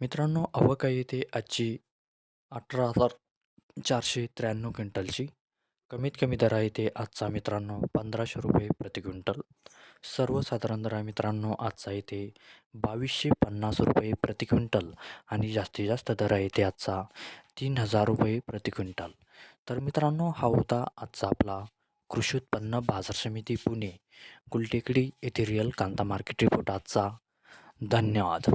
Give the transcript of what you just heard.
मित्रांनो आवक आहे ते आजची अठरा हजार चारशे त्र्याण्णव क्विंटलची. कमीत कमी दर आहे ते आजचा मित्रांनो पंधराशे रुपये प्रति क्विंटल. सर्वसाधारण दर आहे मित्रांनो आजचा इथे बावीसशे पन्नास रुपये प्रति क्विंटल आणि जास्तीत जास्त दर आहे ते आजचा तीन हजार रुपये प्रति क्विंटल. तर मित्रांनो हा होता आजचा आपला कृषी उत्पन्न बाजार समिती पुणे गुलटेकडी येथे रिअल कांदा मार्केट रिपोर्ट आजचा. धन्यवाद.